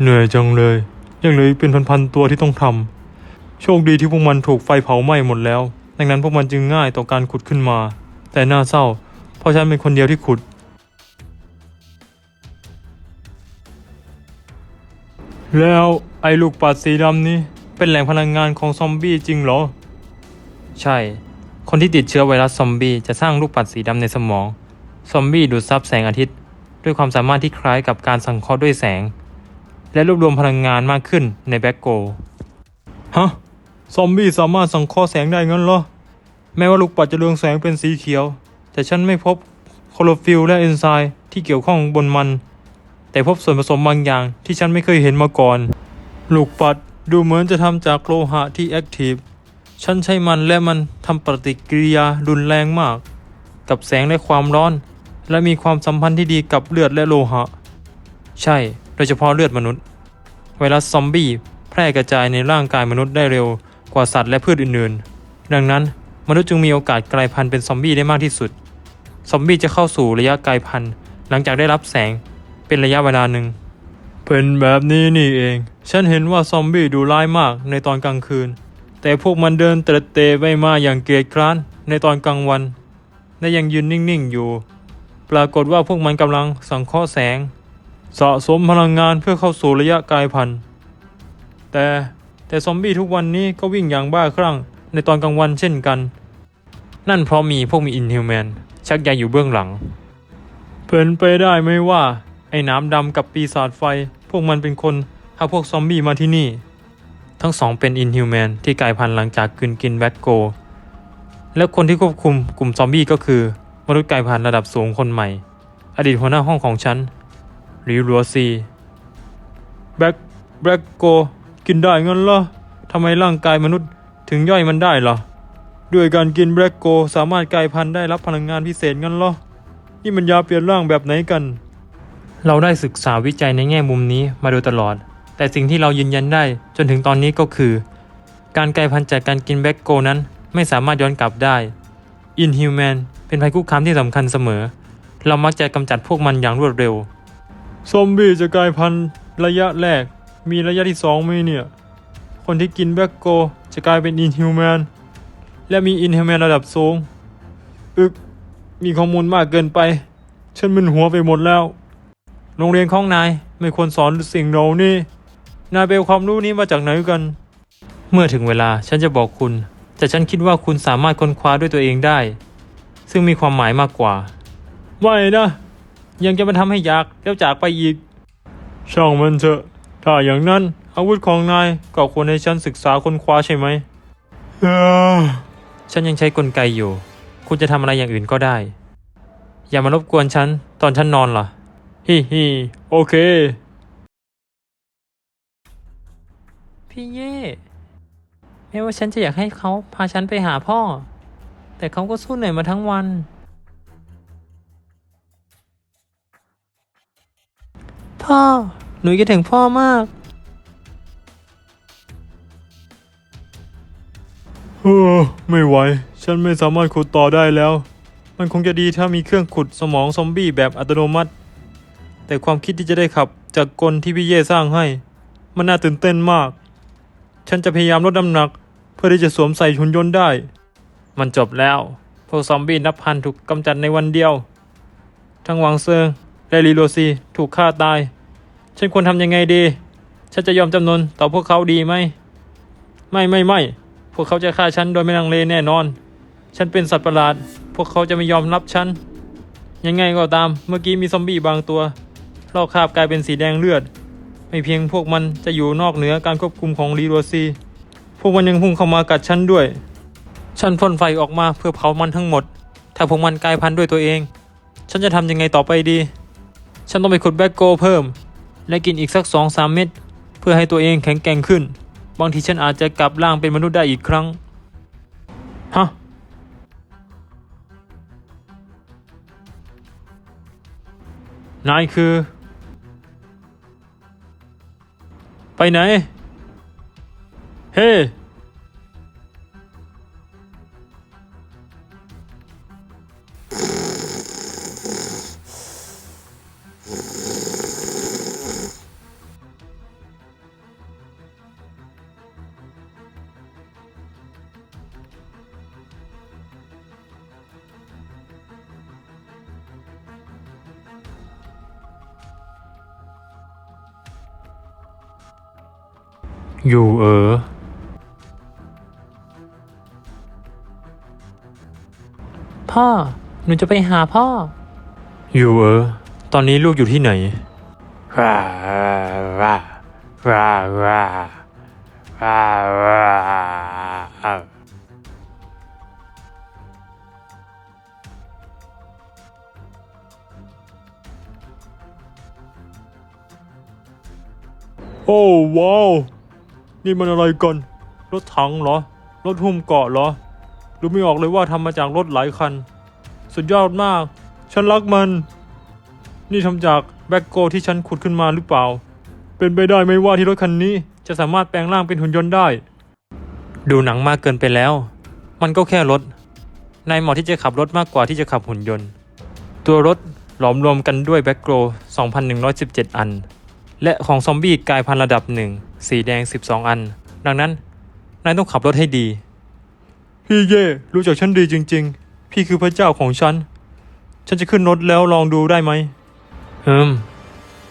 เหนื่อยจังเลย ยังเหลืออีกเป็นพันๆตัวที่ต้องทำโชคดีที่พวกมันถูกไฟเผาไหม้หมดแล้ว ดังนั้นพวกมันจึงง่ายต่อการขุดขึ้นมา แต่น่าเศร้า เพราะฉันเป็นคนเดียวที่ขุด แล้วไอ้ลูกปัดสีดำนี้เป็นแหล่งพลังงานของซอมบี้จริงเหรอ ใช่ คนที่ติดเชื้อไวรัสซอมบี้จะสร้างลูกปัดสีดำในสมอง ซอมบี้ดูดซับแสงอาทิตย์ ด้วยความสามารถที่คล้ายกับการสังเคราะห์ด้วยแสง และรวบรวมพลังงานมากขึ้นในแบ็กโกฮะ ซอมบี้สามารถสังเคราะห์แสงได้งั้นเหรอ แม้ว่าลูกปัดจะเรืองแสงเป็นสีเขียว แต่ฉันไม่พบโคลอโรฟิลและเอนไซม์ที่เกี่ยวข้องบนมัน แต่พบส่วนผสมบางอย่างที่ฉันไม่เคยเห็นมาก่อน ลูกปัดดูเหมือนจะทำจากโลหะที่แอคทีฟ ฉันใช้มันและมันทำปฏิกิริยารุนแรงมาก กับแสงและความร้อน และมีความสัมพันธ์ที่ดีกับเลือดและโลหะ ใช่ โดยเฉพาะเลือดมนุษย์ ไวรัสซอมบี้แพร่กระจายในร่างกายมนุษย์ได้เร็วกว่าสัตว์และพืชอื่นๆ ดังนั้นมนุษย์จึงมีโอกาสกลายพันธุ์เป็นซอมบี้ได้มากที่สุด ซอมบี้จะเข้าสู่ระยะกลายพันธุ์ หลังจากได้รับแสงเป็นระยะเวลาหนึ่ง เป็นแบบนี้นี่เอง ฉันเห็นว่าซอมบี้ดูร้ายมากในตอนกลางคืน แต่พวกมันเดินเตร็ดเตะไปมาอย่างเกลียดคร้านในตอนกลางวัน และยังยืนนิ่งๆอยู่ ปรากฏว่าพวกมันกำลังสังเคราะห์แสง สะสมพลังงานเพื่อเข้าสู่ระยะกลายพันธุ์แต่แต่ซอมบี้ทุกวันนี้ก็วิ่งอย่างบ้าคลั่งในตอนกลางวันเช่นกัน นั่นเพราะมีพวกมีอินฮิวแมนชักใยอยู่เบื้องหลังเป็นไปได้ไหมว่า ไอ้น้ำดำกับปีศาจไฟ พวกมันเป็นคนพาพวกซอมบี้มาที่นี่ ทั้งสองเป็นอินฮิวแมนที่กลายพันธุ์หลังจากกลืนกินแบทโก และคนที่ควบคุมกลุ่มซอมบี้ก็คือ มนุษย์กลายพันธุ์ระดับสูงคนใหม่ อดีตหัวหน้าห้องของฉัน หรือรัวซีแบล็กแบล็กโก กินได้งั้นเหรอทำไมร่างกายมนุษย์ถึงย่อยมันได้ล่ะ ด้วยการกินแบล็กโกสามารถกลายพันธุ์ได้รับพลังงานพิเศษงั้นเหรอนี่มันยาเปลี่ยนร่างแบบไหนกัน เราได้ศึกษาวิจัยในแง่มุมนี้มาโดยตลอด แต่สิ่งที่เรายืนยันได้จนถึงตอนนี้ก็คือ การกลายพันธุ์จากการกินแบล็กโกนั้นไม่สามารถย้อนกลับได้อินฮิวแมนเป็นภัยคุกคามที่สำคัญเสมอ เรามักจะกำจัดพวกมันอย่างรวดเร็ว ซอมบี้จะกลายพันธุ์ระยะแรก มีระยะที่สองไหมเนี่ย คนที่กินแบล็กโกจะกลายเป็นอินฮิวแมน และมีอินฮิวแมนระดับสูง อึก มีข้อมูลมากเกินไป ฉันมึนหัวไปหมดแล้ว โรงเรียนของนายไม่ควรสอนสิ่งเหล่านี้ นายไปเอาความรู้นี้มาจากไหนกัน เมื่อถึงเวลาฉันจะบอกคุณ แต่ฉันคิดว่าคุณสามารถค้นคว้าด้วยตัวเองได้ ซึ่งมีความหมายมากกว่า ไม่นะ ยังจะมาทำให้อยากแล้วจากไปอีก ช่างมันเถอะ ถ้าอย่างนั้น อาวุธของนายก็ควรให้ฉันศึกษาค้นคว้าใช่ไหมเอ้อฉันยังใช้กลไกอยู่ คุณจะทำอะไรอย่างอื่นก็ได้ อย่ามารบกวนฉัน ตอนฉันนอนล่ะ ฮิฮิโอเค พี่เย่แม้ว่าฉันจะอยากให้เขาพาฉันไปหาพ่อ แต่เขาก็สู้เหนื่อยมาทั้งวัน พ่อ หนูคิดถึงพ่อมากเออไม่ไหว ฉันไม่สามารถขุดต่อได้แล้ว มันคงจะดีถ้ามีเครื่องขุดสมองซอมบี้แบบอัตโนมัติ แต่ความคิดที่จะได้ขับจากกลที่พี่เย่สร้างให้ มันน่าตื่นเต้นมาก ฉันจะพยายามลดน้ำหนัก เพื่อที่จะสวมใส่หุ่นยนต์ได้ มันจบแล้ว พวกซอมบี้นับพันถูกกำจัดในวันเดียว ทั้งหวังเซิง และลีโรซีถูกฆ่าตาย ฉันควรทำยังไงดี ฉันจะยอมจำนนต่อพวกเขาดีไหม ไม่ไม่ไม่ พวกเขาจะฆ่าฉันโดยไม่ลังเลแน่นอน ฉันเป็นสัตว์ประหลาด พวกเขาจะไม่ยอมรับฉัน ยังไงก็ตาม เมื่อกี้มีซอมบี้บางตัวลอกคราบกลายเป็นสีแดงเลือด ไม่เพียงพวกมันจะอยู่นอกเหนือการควบคุมของลีโรซี พวกมันยังพุ่งเข้ามากัดฉันด้วย ฉันพ่นไฟออกมาเพื่อเผามันทั้งหมด ถ้าพวกมันกลายพันธุ์ด้วยตัวเอง ฉันจะทำยังไงต่อไปดี ฉันต้องไปขุดแบกโกเพิ่ม และกินอีกสักสองสามเม็ดเพื่อให้ตัวเองแข็งแกร่งขึ้น บางทีฉันอาจจะกลับร่างเป็นมนุษย์ได้อีกครั้ง ฮะ นายคือ ไปไหน เฮ้น อยู่เออ พ่อ หนูจะไปหาพ่อ อยู่เออ ตอนนี้ลูกอยู่ที่ไหนว้าว้าว้าว้าว้าว้าโอ้ว้าว นี่มันอะไรกัน รถถังเหรอ รถหุ้มเกาะเหรอ ดูไม่ออกเลยว่าทำมาจากรถหลายคัน สุดยอดมาก ฉันรักมัน นี่ทำจากแบ็กโกที่ฉันขุดขึ้นมาหรือเปล่า เป็นไปได้ไหมว่าที่รถคันนี้จะสามารถแปลงร่างเป็นหุ่นยนต์ได้ ดูหนังมากเกินไปแล้ว มันก็แค่รถ นายเหมาะที่จะขับรถมากกว่าที่จะขับหุ่นยนต์ ตัวรถหลอมรวมกันด้วยแบ็กโก2,117 อัน และของซอมบี้กลายพันธุ์ระดับหนึ่ง สีแดง 12 อัน ดังนั้น นายต้องขับรถให้ดี พี่เย่รู้จักฉันดีจริง ๆ พี่คือพระเจ้าของฉัน ฉันจะขึ้นรถแล้วลองดูได้ไหมเฮิม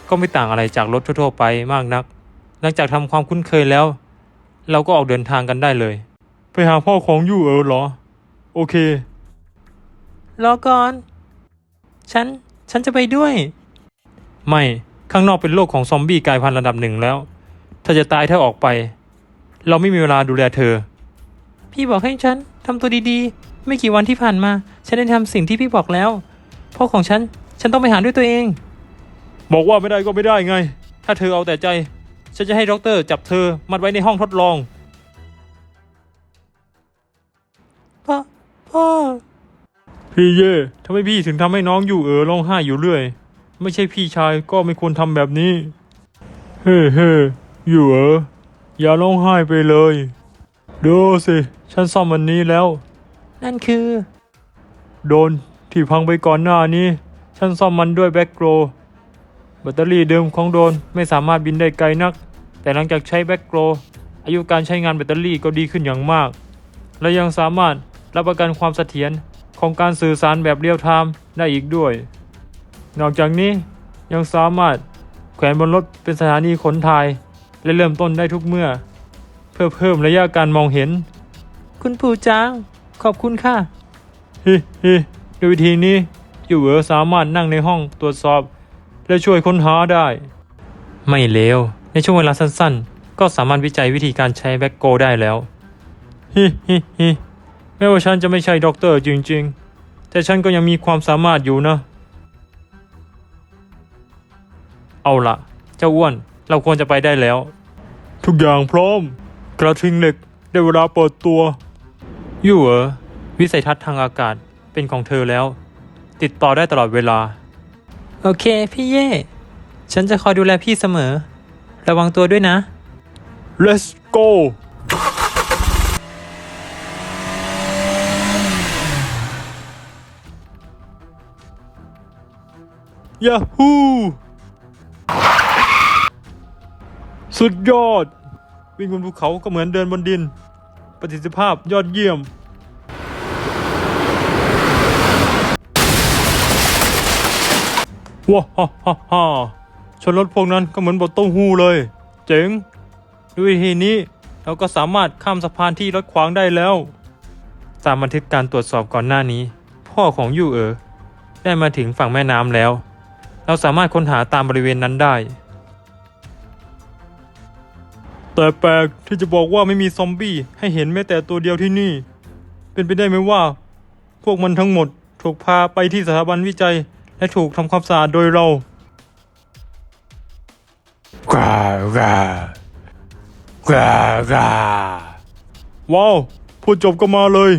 ก็ไม่ต่างอะไรจากรถทั่วๆไปมากนัก หลังจากทำความคุ้นเคยแล้ว เราก็ออกเดินทางกันได้เลย ไปหาพ่อของยู่เออเหรอ โอเค รอก่อน ฉัน ฉันจะไปด้วย ไม่ ข้างนอกเป็นโลกของซอมบี้กลายพันธุ์ระดับหนึ่งแล้ว ถ้าจะตายถ้าออกไป เราไม่มีเวลาดูแลเธอ พี่บอกให้ฉันทำตัวดีๆ ไม่กี่วันที่ผ่านมา ฉันได้ทำสิ่งที่พี่บอกแล้วพ่อของฉัน ฉันต้องไปหาด้วยตัวเอง บอกว่าไม่ได้ก็ไม่ได้ไง ถ้าเธอเอาแต่ใจ ฉันจะให้ด็อกเตอร์จับเธอมัดไว้ในห้องทดลอง พ่อ พ่อ พี่เย่ทำไมพี่ถึงทำให้น้องอยู่เออร้องไห้อยู่เรื่อย ไม่ใช่พี่ชายก็ไม่ควรทำแบบนี้ เฮ้เฮ้ อยู่เอออย่าร้องไห้ไปเลย ดูสิ ฉันซ่อมวันนี้แล้ว นั่นคือ โดนที่พังไปก่อนหน้านี้ ฉันซ่อมมันด้วยแบ็กโกรแบตเตอรี่เดิมของโดรนไม่สามารถบินได้ไกลนัก แต่หลังจากใช้แบ็กโกรอายุการใช้งานแบตเตอรี่ก็ดีขึ้นอย่างมาก และยังสามารถรับประกันความเสถียรของการสื่อสารแบบเรียลไทม์ได้อีกด้วย นอกจากนี้ยังสามารถแขวนบนรถเป็นสถานีขนถ่าย และเริ่มต้นได้ทุกเมื่อ เพื่อเพิ่มระยะการมองเห็น คุณปู่จาง ขอบคุณค่ะฮิฮิด้วยวิธีนี้อยู่เอ๋อสามารถนั่งในห้องตรวจสอบ และช่วยค้นหาได้ ไม่เลวในช่วงเวลาสั้นๆ ก็สามารถวิจัยวิธีการใช้แบ็กโกได้แล้วฮิฮิฮิแม้ว่าฉันจะไม่ใช่ด็อกเตอร์จริง ๆ แต่ฉันก็ยังมีความสามารถอยู่นะ เอาละเจ้าอ้วน เราควรจะไปได้แล้ว ทุกอย่างพร้อม กระทิงเหล็กได้เวลาเปิดตัว อยู่เหรอวิสัยทัศน์ทางอากาศเป็นของเธอแล้ว ติดต่อได้ตลอดเวลา โอเค พี่เย่ ฉันจะคอยดูแลพี่เสมอ ระวังตัวด้วยนะ Let's go ยาฮู สุดยอด วิ่งบนภูเขาก็เหมือนเดินบนดิน ประสิทธิภาพยอดเยี่ยม ว้าฮ่าฮ่าฮ่าชนรถพวกนั้นก็เหมือนบทเต้าหู้เลย เจ๋ง ด้วยวิธีนี้เราก็สามารถข้ามสะพานที่รถขวางได้แล้ว ตามบันทึกการตรวจสอบก่อนหน้านี้ พ่อของยู่เอ๋อได้มาถึงฝั่งแม่น้ำแล้ว เราสามารถค้นหาตามบริเวณนั้นได้ แต่แปลกที่จะบอกว่าไม่มีซอมบี้ให้เห็นแม้แต่ตัวเดียวที่นี่ เป็นไปได้ไหมว่า พวกมันทั้งหมดถูกพาไปที่สถาบันวิจัย และถูกทำความสะอาดโดยเรากว้ากว้ากว้ากว้าว้าวพูดจบก็มาเลย